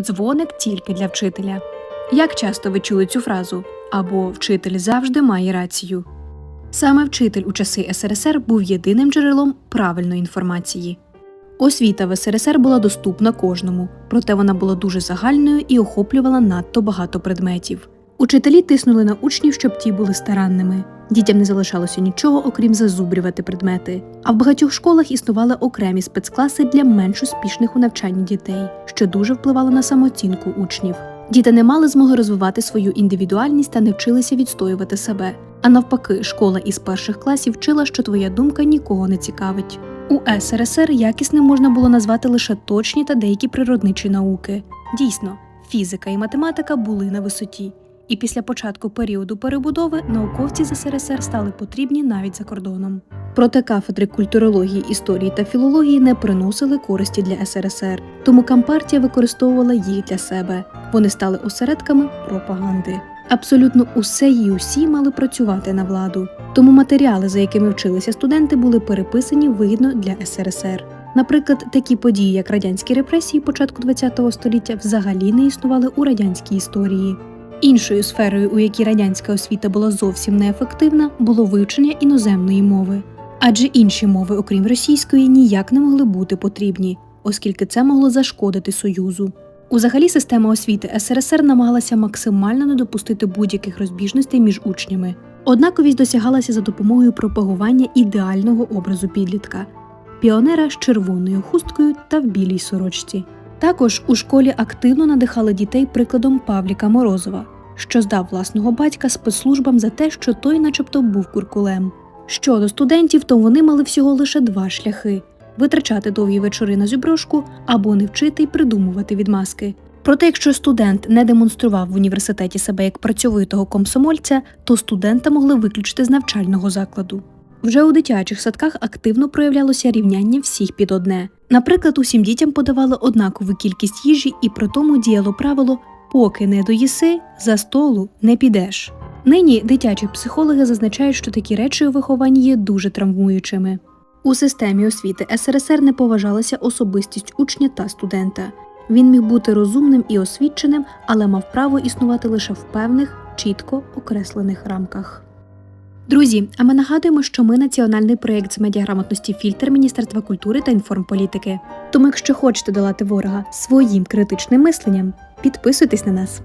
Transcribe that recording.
дзвоник тільки для вчителя. Як часто ви чули цю фразу? Або вчитель завжди має рацію. Саме вчитель у часи СРСР був єдиним джерелом правильної інформації. Освіта в СРСР була доступна кожному, проте вона була дуже загальною і охоплювала надто багато предметів. Учителі тиснули на учнів, щоб ті були старанними. Дітям не залишалося нічого, окрім зазубрювати предмети. А в багатьох школах існували окремі спецкласи для менш успішних у навчанні дітей, що дуже впливало на самооцінку учнів. Діти не мали змоги розвивати свою індивідуальність та не вчилися відстоювати себе. А навпаки, школа із перших класів вчила, що твоя думка нікого не цікавить. У СРСР якісним можна було назвати лише точні та деякі природничі науки. Дійсно, фізика і математика були на висоті. І після початку періоду перебудови науковці з СРСР стали потрібні навіть за кордоном. Проте кафедри культурології, історії та філології не приносили користі для СРСР, тому Кампартія використовувала їх для себе. Вони стали осередками пропаганди. Абсолютно усе і усі мали працювати на владу, тому матеріали, за якими вчилися студенти, були переписані вигідно для СРСР. Наприклад, такі події, як радянські репресії початку ХХ століття, взагалі не існували у радянській історії. Іншою сферою, у якій радянська освіта була зовсім неефективна, було вивчення іноземної мови. Адже інші мови, окрім російської, ніяк не могли бути потрібні, оскільки це могло зашкодити Союзу. Узагалі, система освіти СРСР намагалася максимально не допустити будь-яких розбіжностей між учнями. Однаковість досягалася за допомогою пропагування ідеального образу підлітка піонера з червоною хусткою та в білій сорочці. Також у школі активно надихали дітей прикладом Павліка Морозова, що здав власного батька спецслужбам за те, що той, начебто, був куркулем. Щодо студентів, то вони мали всього лише два шляхи: витрачати довгі вечори на зюброшку або не вчити й придумувати відмазки. Проте, якщо студент не демонстрував в університеті себе як працьовитого комсомольця, то студента могли виключити з навчального закладу. Вже у дитячих садках активно проявлялося рівняння всіх під одне. Наприклад, усім дітям подавали однакову кількість їжі, і при тому діяло правило поки не доїси, за столу не підеш. Нині дитячі психологи зазначають, що такі речі у вихованні є дуже травмуючими. У системі освіти СРСР не поважалася особистість учня та студента. Він міг бути розумним і освіченим, але мав право існувати лише в певних, чітко окреслених рамках. Друзі, а ми нагадуємо, що ми національний проєкт з медіаграмотності фільтр Міністерства культури та інформполітики. Тому, якщо хочете долати ворога своїм критичним мисленням, підписуйтесь на нас.